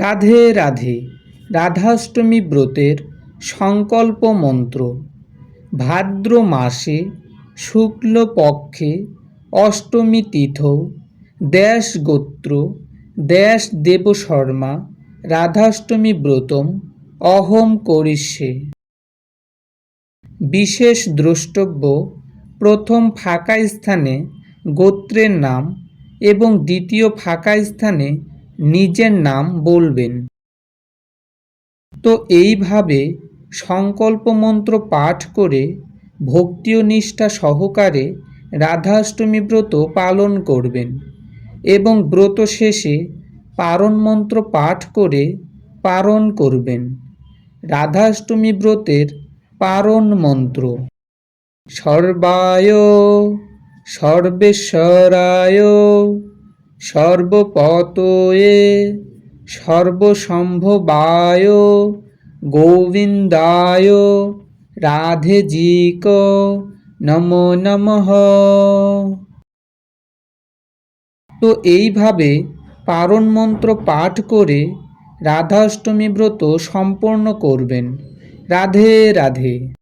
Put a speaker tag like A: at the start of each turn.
A: রাধে রাধে, রাধাষ্টমী ব্রতের সংকল্প মন্ত্র। ভাদ্র মাসে শুক্লপক্ষে অষ্টমী তিথৌ দেশ গোত্র দেশ দেব শর্মা, রাধাষ্টমী ব্রতম অহম করিষ্যে। বিশেষ দ্রষ্টব্য, প্রথম ফাঁকা স্থানে গোত্রের নাম এবং দ্বিতীয় ফাঁকা স্থানে নিজের নাম বলবেন। তো এইভাবে সংকল্প মন্ত্র পাঠ করে ভক্তি ও নিষ্ঠা সহকারে রাধাষ্টমী ব্রত পালন করবেন এবং ব্রত শেষে পারণ মন্ত্র পাঠ করে পারণ করবেন। রাধাষ্টমী ব্রতের পারণ মন্ত্র। সর্বায় সর্বেশ্বরায় সর্বপতয়ে সর্বসম্ভবায় গোবিন্দায় রাধেজিক নমো নমঃ। তো এইভাবে পারণ মন্ত্র পাঠ করে রাধাষ্টমী ব্রত সম্পন্ন করবেন। রাধে রাধে।